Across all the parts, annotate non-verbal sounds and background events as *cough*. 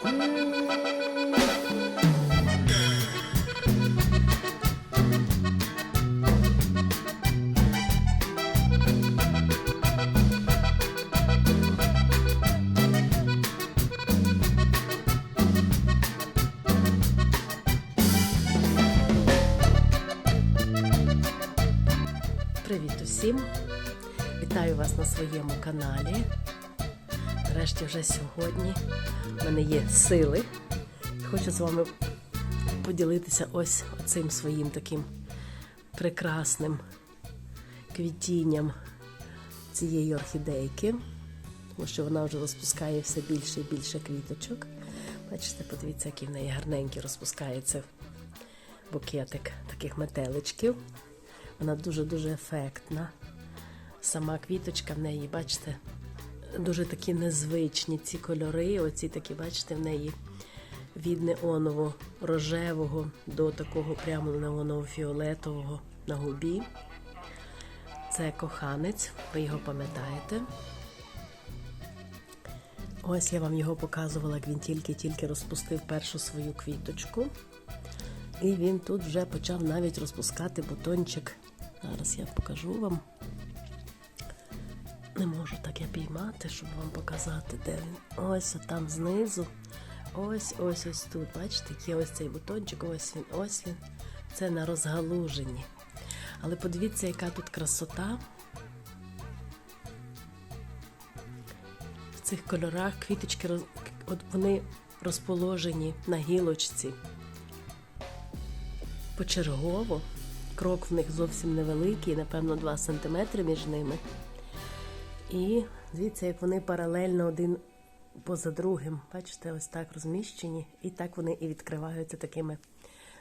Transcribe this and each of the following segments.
Привіт усім! Вітаю вас на своєму каналі. Нарешті вже сьогодні в мене є сили. Хочу з вами поділитися ось цим своїм таким прекрасним квітінням цієї орхідейки, тому що вона вже розпускає все більше і більше квіточок. Бачите, подивіться, який в неї гарненький розпускається букетик таких метеличків. Вона дуже-дуже ефектна. Сама квіточка в неї, бачите, дуже такі незвичні ці кольори. Оці такі, бачите, в неї від неоново рожевого до такого прямо неоново фіолетового на губі. Це коханець, ви його пам'ятаєте. Ось я вам його показувала, як він тільки-тільки розпустив першу свою квіточку. І він тут вже почав навіть розпускати бутончик. Зараз я покажу вам. Не можу так я піймати, щоб вам показати, де він. Ось там знизу. Ось ось ось тут. Бачите, є ось цей бутончик, ось він, ось він. Це на розгалуженні. Але подивіться, яка тут красота. В цих кольорах квіточки от вони розположені на гілочці почергово. Крок в них зовсім невеликий, напевно, 2 см між ними. І дивіться, як вони паралельно один поза другим. Бачите, ось так розміщені, і так вони і відкриваються такими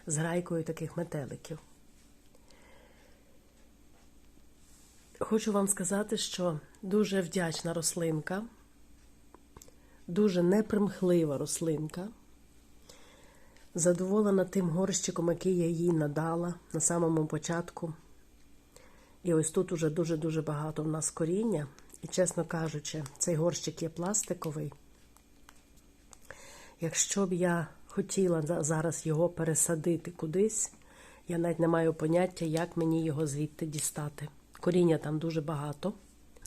зграйкою таких метеликів. Хочу вам сказати, що дуже вдячна рослинка, дуже непримхлива рослинка. Задоволена тим горщиком, який я їй надала на самому початку. І ось тут уже дуже-дуже багато в нас коріння. І, чесно кажучи, цей горщик є пластиковий. Якщо б я хотіла зараз його пересадити кудись, я навіть не маю поняття, як мені його звідти дістати. Коріння там дуже багато.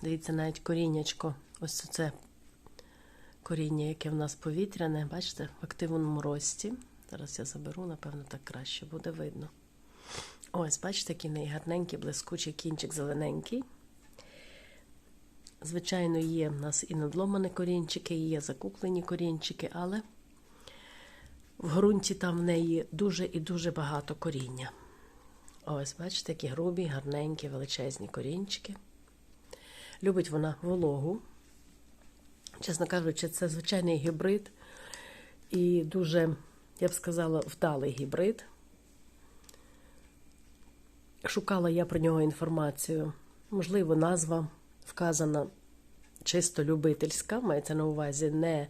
Дивіться, навіть коріннячко, ось це коріння, яке в нас повітряне, бачите, в активному рості. Зараз я заберу, напевно, так краще буде видно. Ось, бачите, який гарненький, блискучий кінчик зелененький. Звичайно, є в нас і надломані корінчики, і є закуклені корінчики, але в ґрунті там в неї дуже і дуже багато коріння. Ось, бачите, які грубі, гарненькі, величезні корінчики. Любить вона вологу. Чесно кажучи, це звичайний гібрид і дуже, я б сказала, вдалий гібрид. Шукала я про нього інформацію. Можливо, назва вказана чисто любительська, мається на увазі не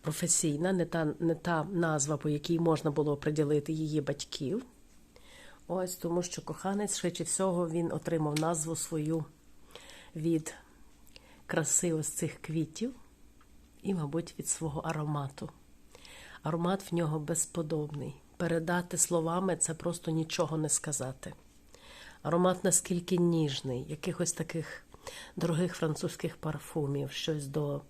професійна, не та, не та назва, по якій можна було приділити її батьків. Ось тому, що коханець, швидше всього, він отримав назву свою від краси ось цих квітів і, мабуть, від свого аромату. Аромат в нього безподобний. Передати словами це просто нічого не сказати. Аромат наскільки ніжний, якихось таких дорогих французьких парфумів, щось до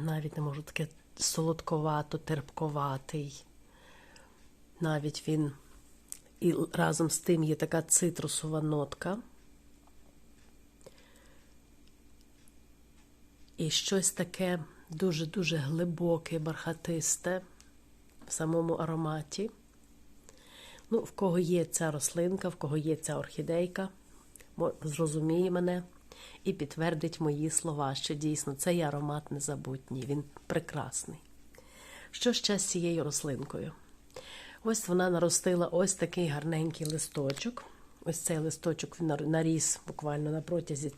навіть не можу таке солодковато, терпковатий. Навіть він і разом з тим є така цитрусова нотка. І щось таке дуже-дуже глибоке, бархатисте в самому ароматі. Ну, в кого є ця рослинка, в кого є ця орхідейка, зрозуміє мене і підтвердить мої слова, що дійсно цей аромат незабутній, він прекрасний. Що ще з цією рослинкою? Ось вона наростила ось такий гарненький листочок. Ось цей листочок він наріс буквально на протязі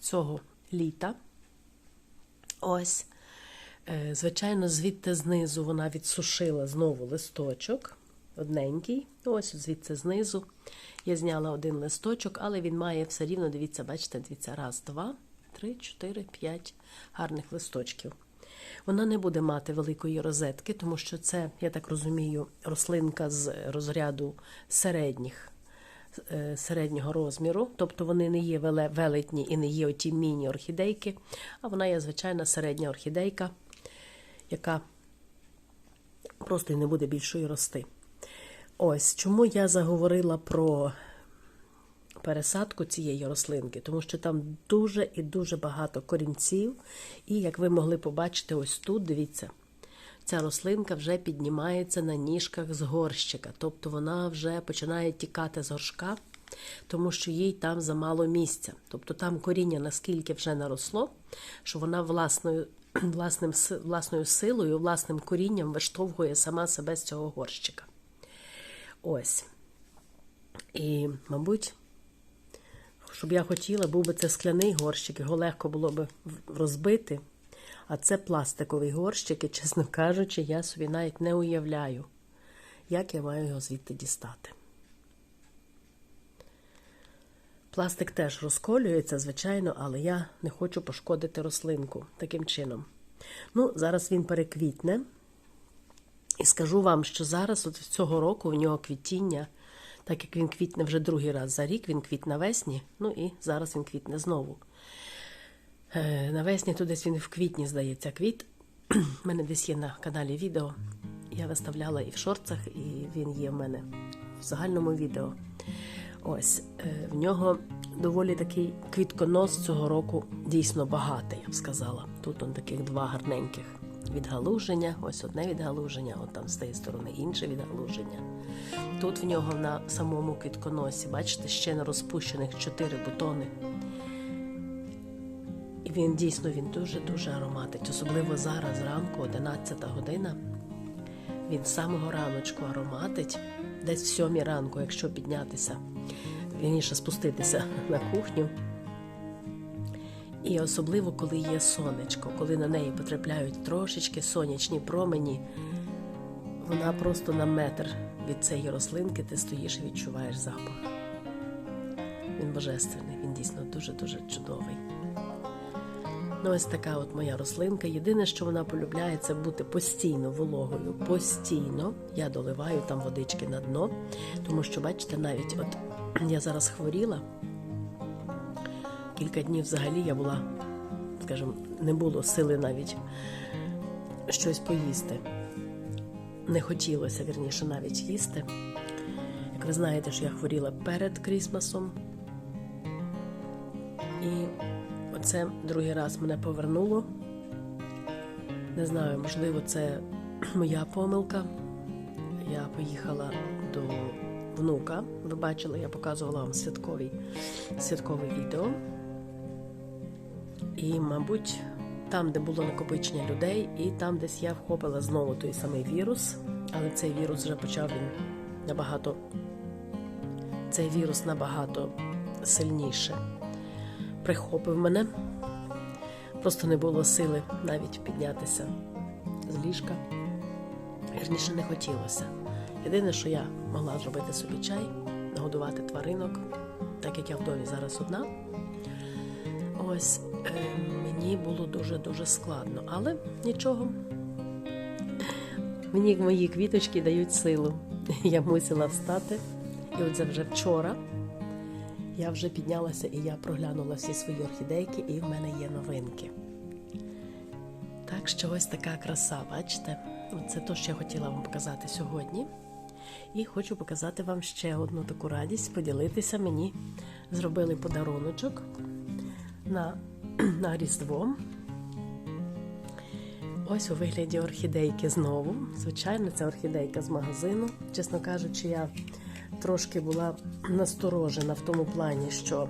цього літа. Ось. Е, Звичайно, звідти знизу вона відсушила знову листочок. Одненький. Ось звідси знизу. Я зняла один листочок, але він має все рівно, дивіться, бачите, дивіться, раз, два, три, чотири, п'ять гарних листочків. Вона не буде мати великої розетки, тому що це, я так розумію, рослинка з розряду середніх, е, середнього розміру. Тобто вони не є велетні і не є оті міні-орхідейки, а вона є звичайна середня орхідейка, яка просто не буде більшою рости. Ось чому я заговорила про пересадку цієї рослинки, тому що там дуже і дуже багато корінців. І як ви могли побачити, ось тут, дивіться, ця рослинка вже піднімається на ніжках з горщика, тобто вона вже починає тікати з горшка, тому що їй там замало місця. Тобто там коріння наскільки вже наросло, що вона власною, *clears throat* власним, власною силою, власним корінням виштовхує сама себе з цього горщика. Ось. І, мабуть, щоб я хотіла, був би це скляний горщик, його легко було б розбити. А це пластиковий горщик, і, чесно кажучи, я собі навіть не уявляю, як я маю його звідти дістати. Пластик теж розколюється, звичайно, але я не хочу пошкодити рослинку таким чином. Ну, зараз він переквітне. І скажу вам, що зараз, от цього року, в нього квітіння, так як він квітне вже другий раз за рік, він квітне навесні, ну і зараз він квітне знову. Е, Навесні то десь він в квітні, здається, квіт. У мене десь є на каналі відео. Я виставляла і в шорцах, і він є в мене в загальному відео. Ось е, в нього доволі такий квітконос цього року дійсно багатий, я б сказала. Тут он таких два гарненьких відгалуження, ось одне відгалуження, от там з тієї сторони інше відгалуження. Тут в нього на самому квітконосі, бачите, ще не розпущених чотири бутони. І він дійсно він дуже-дуже ароматить, особливо зараз, зранку, 11 година. Він з самого раночку ароматить, десь в сьомій ранку, якщо піднятися, вірніше спуститися на кухню. І особливо, коли є сонечко, коли на неї потрапляють трошечки сонячні промені, вона просто на метр від цієї рослинки ти стоїш і відчуваєш запах. Він божественний, він дійсно дуже-дуже чудовий. Ну, ось така от моя рослинка. Єдине, що вона полюбляє, це бути постійно вологою. Постійно я доливаю там водички на дно, тому що, бачите, навіть от я зараз хворіла. Кілька днів взагалі я була, скажімо, не було сили навіть щось поїсти. Не хотілося, вірніше, навіть їсти. Як ви знаєте, що я хворіла перед Крісмасом. І оце другий раз мене повернуло. Не знаю, можливо, це *clears throat* моя помилка. Я поїхала до внука. Ви бачили, я показувала вам святковий, святкове відео. І, мабуть, там, де було накопичення людей, і там десь я вхопила знову той самий вірус, але цей вірус вже почав він набагато. Цей вірус набагато сильніше прихопив мене. Просто не було сили навіть піднятися з ліжка. Вірніше не хотілося. Єдине, що я могла зробити собі чай, нагодувати тваринок, так як я в домі зараз одна. Ось мені було дуже-дуже складно, але нічого. Мені мої квіточки дають силу. Я мусила встати. І от це вже вчора я вже піднялася і я проглянула всі свої орхідейки, і в мене є новинки. Так що ось така краса, бачите? Це те, що я хотіла вам показати сьогодні. І хочу показати вам ще одну таку радість, поділитися мені. Зробили подаруночок на, *clears throat* на Різдво. Ось у вигляді орхідейки знову. Звичайно, це орхідейка з магазину. Чесно кажучи, я трошки була насторожена в тому плані, що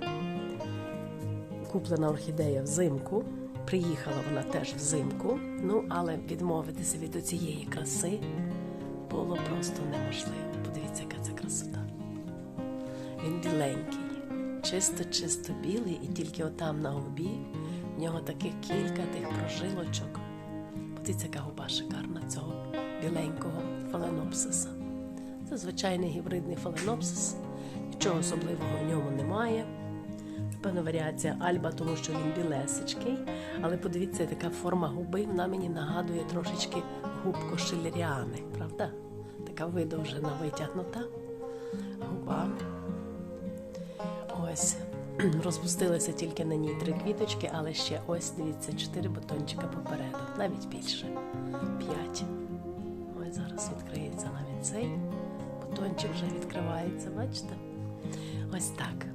куплена орхідея взимку. Приїхала вона теж взимку, ну але відмовитися від цієї краси було просто неможливо. Подивіться, яка це красота. Він біленький, чисто-чисто білий, і тільки отам на губі в нього таких кілька тих прожилочок. Подивіться, яка губа шикарна цього біленького фаленопсиса. Це звичайний гібридний фаленопсис, нічого особливого в ньому немає. Напевно, варіація Альба, тому що він білесечкий. Але подивіться, така форма губи вона мені нагадує трошечки губку шилеріани, правда? Така видовжена, витягнута губа. Ось. *clears throat* Розпустилися тільки на ній три квіточки, але ще ось, дивіться, чотири бутончика попереду, навіть більше. П'ять. Ось зараз відкриється навіть цей. Бутончик вже відкривається, бачите? Ось так.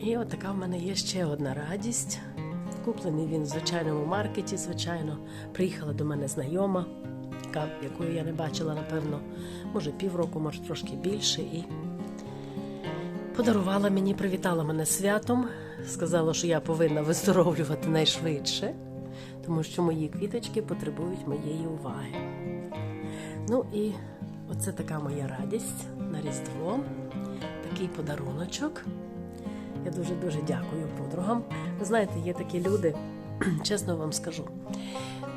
І от така в мене є ще одна радість. Куплений він в звичайному маркеті, звичайно. Приїхала до мене знайома, яка, якої я не бачила, напевно, може півроку, може трошки більше. І подарувала мені, привітала мене святом. Сказала, що я повинна виздоровлювати найшвидше, тому що мої квіточки потребують моєї уваги. Ну і оце така моя радість на Різдво, такий подаруночок. Я дуже-дуже дякую подругам. Ви знаєте, є такі люди, *clears throat* чесно вам скажу,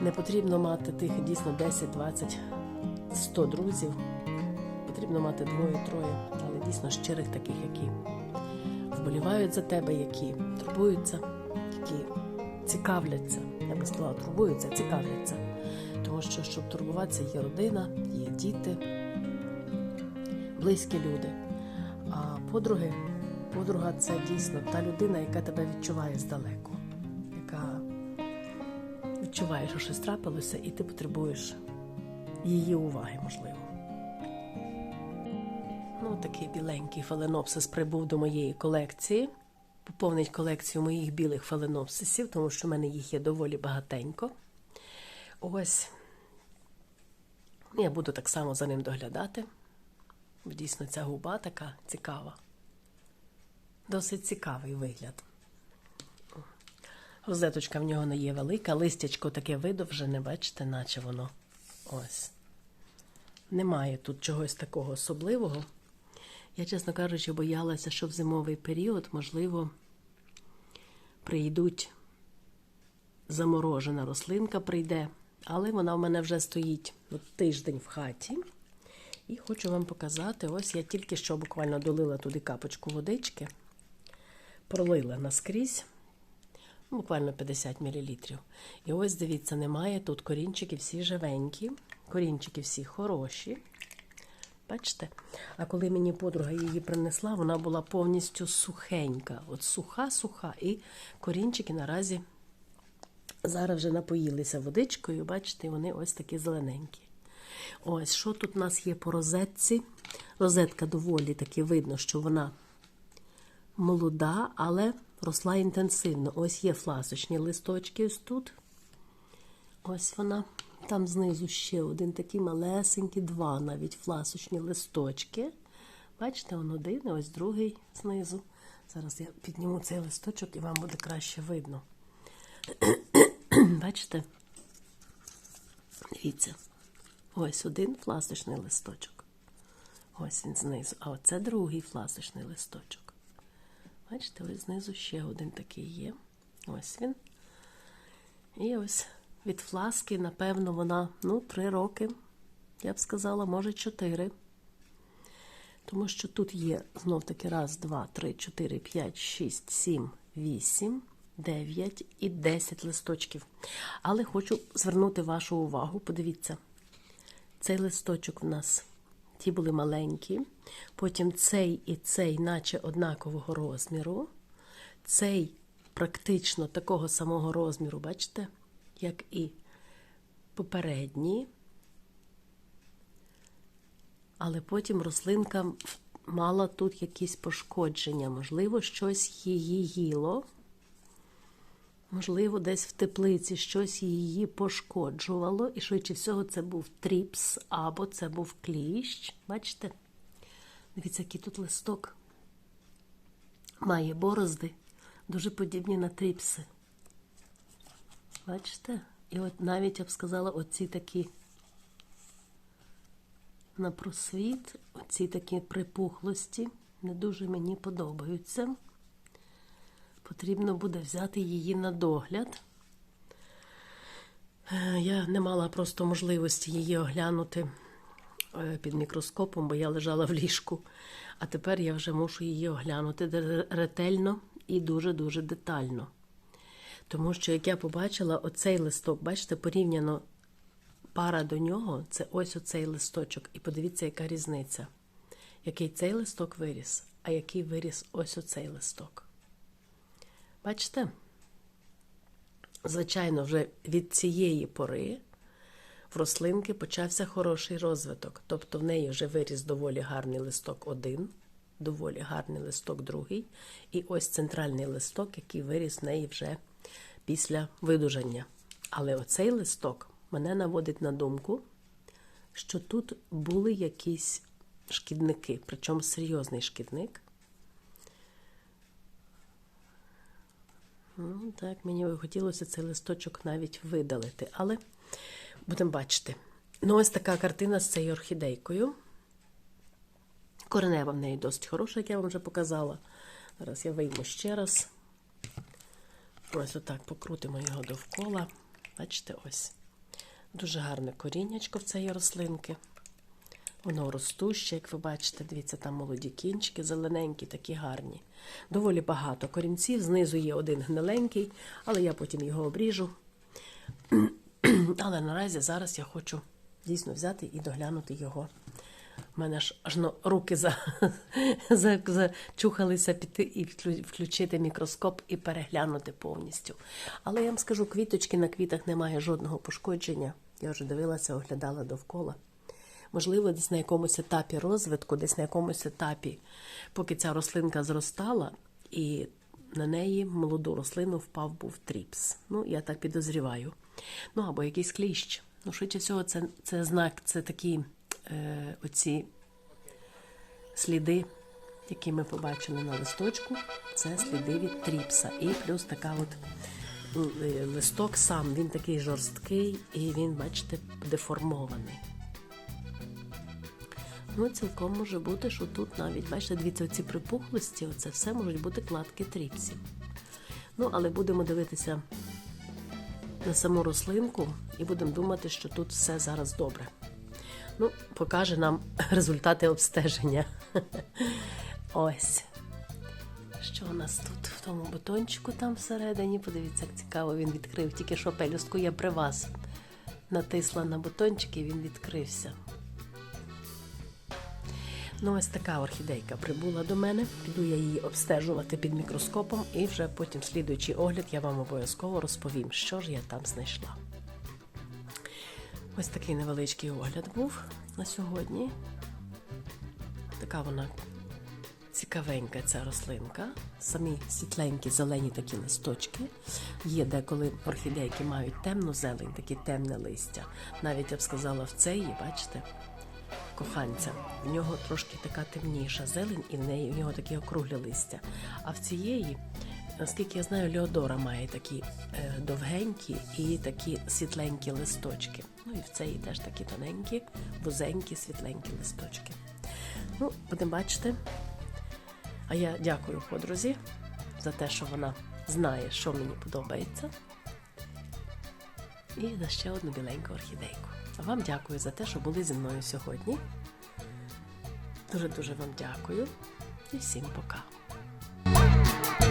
не потрібно мати тих дійсно 10, 20, 100 друзів. Потрібно мати двоє-троє, дійсно щирих таких, які вболівають за тебе, які турбуються, які цікавляться. Я би сказала, турбуються, цікавляться. Тому що, щоб турбуватися, є родина, є діти, близькі люди. А подруги, подруга це дійсно та людина, яка тебе відчуває здалеку, яка відчуває, що щось трапилося, і ти потребуєш її уваги, можливо. Такий біленький фаленопсис прибув до моєї колекції. Поповнить колекцію моїх білих фаленопсисів, тому що в мене їх є доволі багатенько. Ось я буду так само за ним доглядати. Дійсно, ця губа така цікава. Досить цікавий вигляд. Розеточка в нього не є велика, листячко таке видовжене, бачите, наче воно ось. Немає тут чогось такого особливого. Я, чесно кажучи, боялася, що в зимовий період, можливо, прийдуть заморожена рослинка прийде, але вона в мене вже стоїть от тиждень в хаті. І хочу вам показати: ось я тільки що буквально долила туди капочку водички, пролила наскрізь, буквально 50 мл. І ось, дивіться, немає тут корінчики всі живенькі, корінчики всі хороші. Бачите? А коли мені подруга її принесла, вона була повністю сухенька. От суха-суха. І корінчики наразі зараз вже напоїлися водичкою, бачите, вони ось такі зелененькі. Ось, що тут у нас є по розетці? Розетка доволі таки видно, що вона молода, але росла інтенсивно. Ось є фласочні листочки ось тут. Ось вона. Там знизу ще один такий малесенький, два навіть фласочні листочки. Бачите, он один, і ось другий знизу. Зараз я підніму цей листочок і вам буде краще видно. *clears throat* Бачите? Дивіться. Ось один фласочний листочок. Ось він знизу. А оце другий фласочний листочок. Бачите, ось знизу ще один такий є. Ось він. І ось від фласки, напевно, вона, ну, три роки, я б сказала, може, чотири. Тому що тут є знов таки раз, два, три, чотири, п'ять, шість, сім, вісім, дев'ять і десять листочків. Але хочу звернути вашу увагу, подивіться, цей листочок в нас. Ті були маленькі, потім цей і цей, наче однакового розміру. Цей практично такого самого розміру, бачите? Як і попередні, але потім рослинка мала тут якісь пошкодження, можливо, щось її їло, можливо, десь в теплиці щось її пошкоджувало, і швидше всього це був тріпс або це був кліщ. Бачите? Дивіться, який тут листок має борозди, дуже подібні на тріпси. Бачите? І от навіть я б сказала, оці такі на просвіт, оці такі припухлості не дуже мені подобаються. Потрібно буде взяти її на догляд. Я не мала просто можливості її оглянути е, під мікроскопом, бо я лежала в ліжку. А тепер я вже мушу її оглянути ретельно і дуже-дуже детально. Тому що, як я побачила, оцей листок, бачите, порівняно пара до нього це ось оцей листочок. І подивіться, яка різниця. Який цей листок виріс, а який виріс ось оцей листок. Бачите? Звичайно, вже від цієї пори в рослинки почався хороший розвиток. Тобто в неї вже виріс доволі гарний листок один, доволі гарний листок другий, і ось центральний листок, який виріс в неї вже після видужання. Але оцей листок мене наводить на думку, що тут були якісь шкідники, причому серйозний шкідник. Ну, так, мені би хотілося цей листочок навіть видалити, але будемо бачити. Ну, ось така картина з цією орхідейкою. Коренева в неї досить хороша, як я вам вже показала. Зараз я вийму ще раз. Ось отак покрутимо його довкола. Бачите, ось. Дуже гарне коріннячко в цієї рослинки. Воно ростуще, як ви бачите, дивіться, там молоді кінчики, зелененькі, такі гарні. Доволі багато корінців. Знизу є один гниленький, але я потім його обріжу. *clears throat* Але наразі зараз я хочу дійсно взяти і доглянути його. У мене ж аж ну, руки за, *laughs* за, зачухалися піти і включити мікроскоп і переглянути повністю. Але я вам скажу, квіточки на квітах немає жодного пошкодження. Я вже дивилася, оглядала довкола. Можливо, десь на якомусь етапі розвитку, десь на якомусь етапі, поки ця рослинка зростала, і на неї молоду рослину впав був тріпс. Ну, я так підозріваю. Ну, або якийсь кліщ. Ну, швидше всього, це, це знак, це такі е, оці сліди, які ми побачили на листочку, це сліди від тріпса. І плюс така от е, листок сам, він такий жорсткий і він, бачите, деформований. Ну, цілком може бути, що тут навіть, бачите, дивіться, ці припухлості, оце все можуть бути кладки тріпсів. Ну, але будемо дивитися на саму рослинку і будемо думати, що тут все зараз добре. Ну, покаже нам *laughs* результати обстеження. *laughs* Ось. Що у нас тут в тому бутончику там всередині? Подивіться, як цікаво, він відкрив. Тільки що пелюстку я при вас натисла на бутончик і він відкрився. Ну, ось така орхідейка прибула до мене. Піду я її обстежувати під мікроскопом, і вже потім, слідуючий огляд, я вам обов'язково розповім, що ж я там знайшла. Ось такий невеличкий огляд був на сьогодні. Така вона цікавенька ця рослинка. Самі світленькі зелені такі листочки. Є деколи орхідейки мають темну зелень, такі темне листя. Навіть я б сказала, в цей, бачите, коханця. В нього трошки така темніша зелень, і в неї в нього такі округлі листя. А в цієї, наскільки я знаю, Леодора має такі е, довгенькі і такі світленькі листочки. Ну і в цієї теж такі тоненькі, вузенькі, світленькі листочки. Ну, будемо бачити. А я дякую подрузі за те, що вона знає, що мені подобається. І за ще одну біленьку орхідейку. А вам дякую за те, що були зі мною сьогодні. Дуже-дуже вам дякую і всім пока.